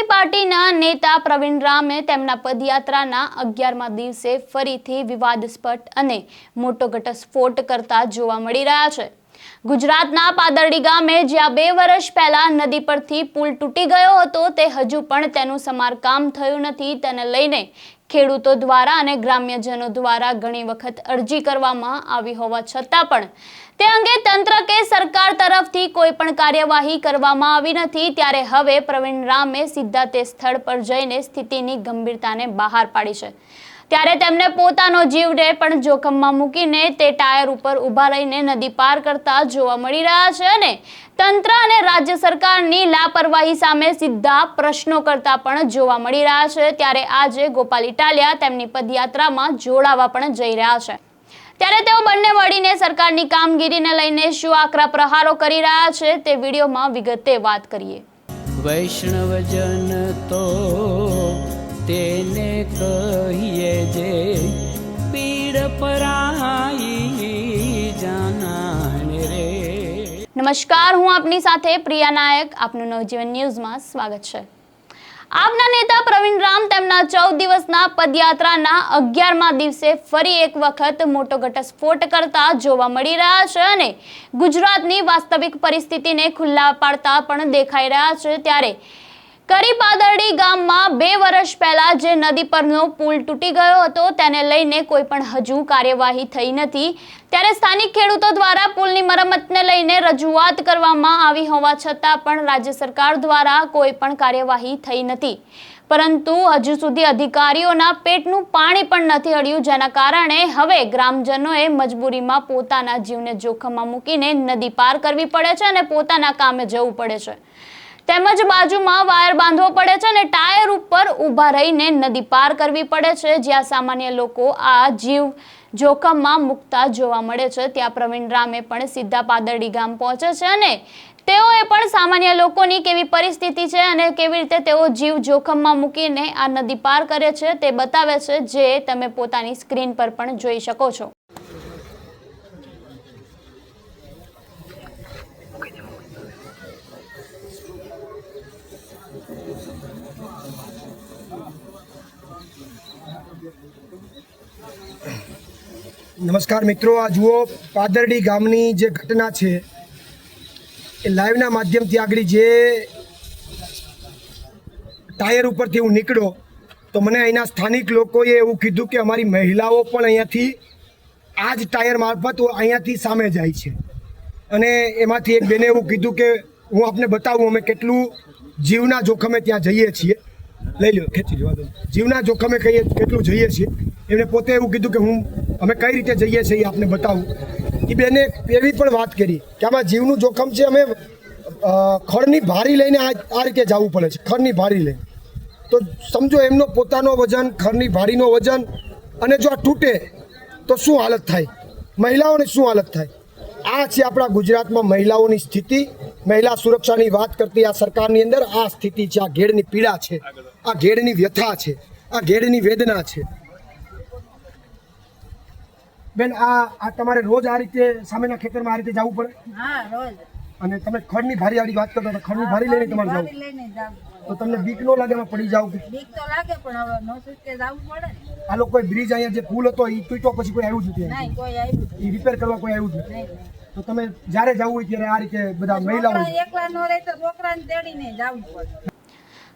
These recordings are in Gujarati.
આદમી પાર્ટીના નેતા પ્રવીણ રામે તેમના પદયાત્રાના અગિયારમા દિવસે ફરીથી વિવાદસ્પદ અને મોટો ઘટસ્ફોટ કરતા જોવા મળી રહ્યા છે. ગુજરાતના પાદરડી ગામે જ્યાં બે વર્ષ પહેલા નદી પરથી પુલ તૂટી ગયો હતો, તે હજુ પણ તેનું સમારકામ થયું નથી. તેને લઈને ખેડૂતો દ્વારા અને ગ્રામ્યજનો દ્વારા ઘણી વખત અરજી કરવામાં આવી હોવા છતાં પણ તે અંગે તંત્ર કે સરકાર તરફથી કોઈ પણ કાર્યવાહી કરવામાં આવી નથી. ત્યારે હવે પ્રવીણ રામે સીધા તે સ્થળ પર જઈને સ્થિતિની ગંભીરતાને બહાર પાડી છે. ત્યારે તેમને પોતાનો જીવને પણ જોખમમાં મૂકીને તે ટાયર ઉપર ઊભા રહીને નદી પાર કરતા જોવા મળી રહ્યા છે અને તંત્ર અને રાજ્ય સરકારની લાપરવાહી સામે સીધા પ્રશ્નો કરતા પણ જોવા મળી રહ્યા છે. ત્યારે આજે ગોપાલ ઇટાલિયા તેમની પદયાત્રામાં જોડાવા પણ જઈ રહ્યા છે. ત્યારે તેઓ બંને મળીને સરકારની કામગીરીને લઈને શું આકરા પ્રહારો કરી રહ્યા છે તે વિડીયોમાં વિગતે વાત કરીએ. વૈષ્ણવજન તો કહીએ જે પીડ પરાઈ જાનાને રે. નમસ્કાર, હું આપની સાથે પ્રિયા નાયક. આપનું નવજીવન ન્યૂઝમાં સ્વાગત છે. આપના નેતા પ્રવીણ રામ તેમના ચૌદ દિવસના પદયાત્રાના અગિયારમા દિવસે ફરી એક વખત મોટો ઘટસ્ફોટ કરતા જોવા મળી રહ્યા છે અને ગુજરાતની વાસ્તવિક પરિસ્થિતિને ખુલ્લા પાડતા પણ દેખાઈ રહ્યા છે. ત્યારે કરી પાદરડી ગામમાં બે વર્ષ પહેલા જે નદી પરનો પુલ તૂટી ગયો હતો, તેને લઈને કોઈ પણ હજુ કાર્યવાહી થઈ નથી. ત્યારે સ્થાનિક ખેડૂતો દ્વારા પુલની મરમ્મતને લઈને રજૂઆત કરવામાં આવી હોવા છતાં પણ રાજ્ય સરકાર દ્વારા કોઈ પણ કાર્યવાહી થઈ નથી. પરંતુ હજુ સુધી અધિકારીઓના પેટનું પાણી પણ નથી અડ્યું જેના કારણે હવે ગ્રામજનોએ મજબૂરીમાં પોતાના જીવને જોખમમાં મૂકીને નદી પાર કરવી પડે છે અને પોતાના કામે જવું પડે છે. તેમજ બાજુમાં વાયર બાંધવો પડે છે અને ટાયર ઉપર ઊભા રહીને નદી પાર કરવી પડે છે, જ્યાં સામાન્ય લોકો આ જીવ જોખમમાં મુકતા જોવા મળે છે. ત્યાં પ્રવીણ રામે પણ સીધા પાદરડી ગામ પહોંચે છે અને તેઓએ પણ સામાન્ય લોકોની કેવી પરિસ્થિતિ છે અને કેવી રીતે તેઓ જીવ જોખમમાં મૂકીને આ નદી પાર કરે છે તે બતાવે છે, જે તમે પોતાની સ્ક્રીન પર પણ જોઈ શકો છો. નમસ્કાર મિત્રો, આ જુઓ, પાદરડી ગામની જે ઘટના છે, એ લાઈવના માધ્યમથી આગળ જે ટાયર ઉપરથી હું નીકળ્યો, તો મને અહીંના સ્થાનિક લોકોએ એવું કીધું કે અમારી મહિલાઓ પણ અહીંયાથી, આ જ ટાયર મારફત અહીંયાથી સામે જાય છે. અને એમાંથી એક બેને એવું કીધું કે, હું આપને બતાવું, અમે કેટલું જીવના જોખમે ત્યાં જઈએ છીએ. લઈ લો ખેંચી જવા દો જીવના જોખમે કહીએ, કેટલું જઈએ છીએ. એમણે પોતે એવું કીધું કે, હું અમે કઈ રીતે જઈએ છીએ આપને બતાવું. એ બેને એવી પણ વાત કરી કે આમાં જીવનું જોખમ છે, અમે ખડની ભારી લઈને આ રીતે જવું પડે છે ખડની ભારી લઈને. તો સમજો એમનો પોતાનો વજન ખરની ભારીનો વજન, અને જો આ તૂટે, તો શું હાલત થાય? મહિલાઓને શું હાલત થાય? આ છે આપણા ગુજરાતમાં મહિલાઓની સ્થિતિ. મહિલા સુરક્ષાની વાત કરતી આ સરકારની અંદર આ સ્થિતિ છે, આ ઘેડની પીડા છે, આ ઘેડની વ્યથા છે, આ ઘેડની વેદના છે. બેન આ આ તમારે રોજ આ રીતે સામેના ખેતરમાં આ રીતે જવું પડે? હા રોજ. અને તમે ખડની ભારી વાળી વાત કરતા હતા ખડની ભારી લઈને તમારે જવું. તો તમને બીક નો લાગે પડી જાવ બીક તો લાગે પણ હવે નો છૂટકે જવું પડે આ લોકો બ્રિજ અહીંયા જે પુલ હતો એ તૂટ્યો પછી કોઈ આવ્યું નથી નહીં કોઈ આવ્યું એ રિપેર કરવા કોઈ આવ્યું નથી. તો તમે જ્યારે જવું હોય ત્યારે આ રીતે બધા મહિલાઓ એકલા નો રહે તો છોકરાને તેડીને જવું પડે.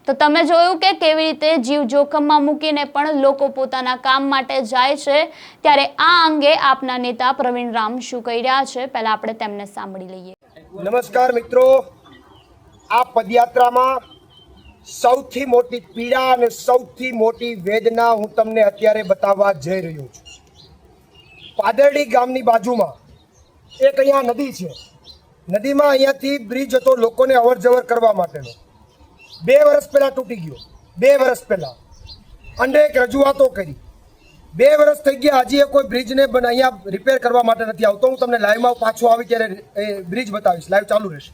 તો તમે જોયું કે કેવી રીતે જીવ જોખમમાં મૂકીને પણ લોકો પોતાના કામ માટે જાય છે? ત્યારે આ અંગે આપના નેતા પ્રવીણ રામ શું કહી રહ્યા છે? પહેલા આપણે તેમને સાંભળી લઈએ. નમસ્કાર મિત્રો. આ પદયાત્રામાં સૌથી મોટી પીડા અને સૌથી મોટી વેદના હું તમને અત્યારે બતાવવા જઈ રહ્યો છું. પાદરડી ગામની બાજુમાં એક અહીંયા નદી છે. નદીમાં અહીંયાથી બ્રિજ હતો લોકોને અવર જવર કરવા માટેનો. બે વર્ષ પહેલાં તૂટી ગયો. બે વર્ષ પહેલાં. અનેક રજૂઆતો કરી. બે વર્ષ થઈ ગયા, હજી એ કોઈ બ્રિજને અહીંયા રિપેર કરવા માટે નથી આવતો. હું તમને લાઈવમાં પાછો આવી ત્યારે એ બ્રિજ બતાવીશ. લાઈવ ચાલુ રહેશે.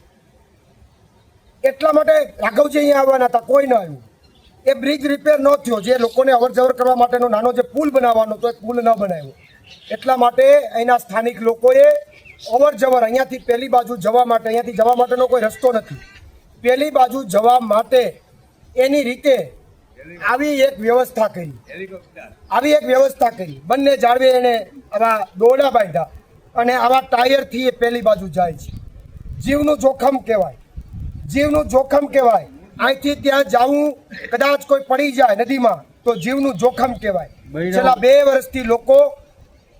એટલા માટે રાઘવજી અહીંયા આવવાના હતા. કોઈ ન આવ્યું. એ બ્રિજ રિપેર ન થયો. જે લોકોને અવર જવર કરવા માટેનો નાનો જે પુલ બનાવવાનો હતો, એ પુલ ન બનાવ્યો. એટલા માટે અહીંના સ્થાનિક લોકોએ અવર જવર અહીંયાથી પેલી બાજુ જવા માટે, અહીંયાથી જવા માટેનો કોઈ રસ્તો નથી. પેલી બાજુ જવા માટે એની રીતે આવી એક વ્યવસ્થા કરી. આવી એક વ્યવસ્થા કરી. બંને જાળવે એને આવા દોરડા બાંધ્યા અને આવા ટાયરથી એ પેલી બાજુ જાય છે. જીવનું જોખમ કહેવાય. જીવનું જોખમ કહેવાય. અહીંથી ત્યાં જવું કદાચ કોઈ પડી જાય નદીમાં તો જીવનું જોખમ કહેવાય. છેલ્લા બે વર્ષથી લોકો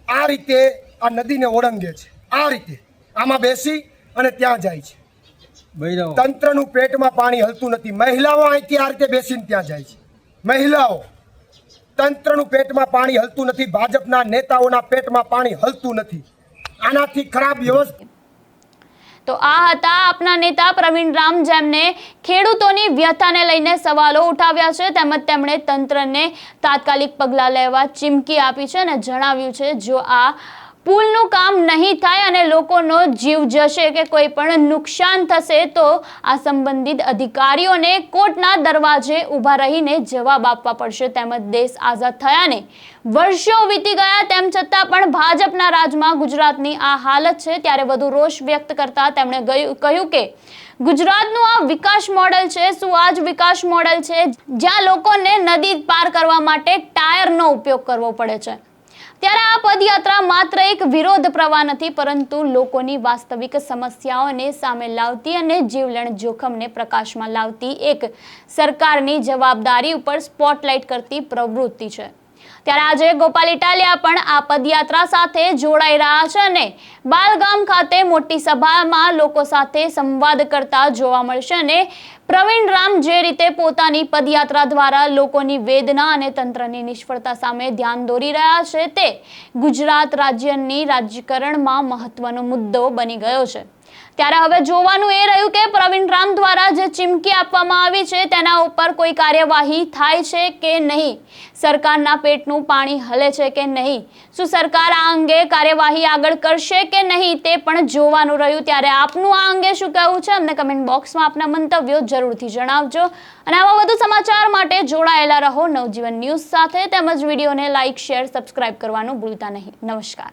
આ રીતે આ નદીને ઓળંગે છે. આ રીતે. આમાં બેસી અને ત્યાં જાય છે. તંત્રનું પેટમાં પાણી હલતું નથી. મહિલાઓ અહીંથી આ રીતે બેસીને ત્યાં જાય છે. મહિલાઓ તંત્રનું પેટમાં પાણી હલતું નથી. ભાજપના નેતાઓના પેટમાં પાણી હલતું નથી. આનાથી ખરાબ વ્યવસ્થા તો આ હતા આપના નેતા પ્રવીણ રામ જેમને ખેડૂતોની વ્યથાને લઈને સવાલો ઉઠાવ્યા છે. તેમજ તેમણે તંત્રને તાત્કાલિક પગલાં લેવા ચીમકી આપી છે અને જણાવ્યું છે જો આ પુલનું કામ નહીં થાય અને લોકોનો જીવ જશે કે કોઈ પણ નુકસાન થશે, તો આ સંબંધિત અધિકારીઓને કોર્ટના દરવાજે ઊભા રહીને જવાબ આપવા પડશે. તેમજ દેશ આઝાદ થયાને વર્ષો વીતી ગયા, તેમ છતાં પણ ભાજપના રાજમાં ગુજરાતની આ હાલત છે. ત્યારે વધુ રોષ વ્યક્ત કરતા તેમણે કહ્યું કે ગુજરાતનું આ વિકાસ મોડેલ છે, શું આ જ વિકાસ મોડેલ છે, જ્યાં લોકોને નદી પાર કરવા માટે ટાયરનો ઉપયોગ કરવો પડે છે. ત્યારે આ પદયાત્રા માત્ર એક વિરોધ પ્રવાહ નથી, પરંતુ લોકોની વાસ્તવિક સમસ્યાઓને સામે લાવતી અને જીવલેણ જોખમને પ્રકાશમાં લાવતી એક સરકારની જવાબદારી ઉપર સ્પોટલાઇટ કરતી પ્રવૃત્તિ છે. ત્યારે આજે ગોપાલ ઇટાલિયા પણ આ પદયાત્રા સાથે જોડાઈ રહ્યા છે અને બાલગામ ખાતે મોટી સભામાં લોકો સાથે સંવાદ કરતા જોવા મળશે અને પ્રવીણ રામ જે રીતે પોતાની પદયાત્રા દ્વારા લોકોની વેદના અને તંત્રની નિષ્ફળતા સામે ધ્યાન દોરી રહ્યા છે તે ગુજરાત રાજ્યની રાજ્યકરણમાં મહત્વનો મુદ્દો બની ગયો છે. ત્યારે હવે જોવાનું એ રહ્યું કે પ્રવીણ રામ દ્વારા જે ચીમકી આપવામાં આવી છે, તેના ઉપર કોઈ કાર્યવાહી થાય છે કે નહીં? સરકારના પેટનું પાણી હલે છે કે નહીં? શું સરકાર આ અંગે કાર્યવાહી આગળ કરશે કે નહીં તે પણ જોવાનું રહ્યું. ત્યારે આપનું આ અંગે શું કહેવું છે, અમને કમેન્ટ બોક્સમાં આપના મંતવ્યો જરૂરથી જણાવજો. અને આવા વધુ સમાચાર માટે જોડાયેલા રહો નવજીવન ન્યૂઝ સાથે. તેમજ વિડીયોને લાઇક શેર સબસ્ક્રાઇબ કરવાનું ભૂલતા નહીં. નમસ્કાર.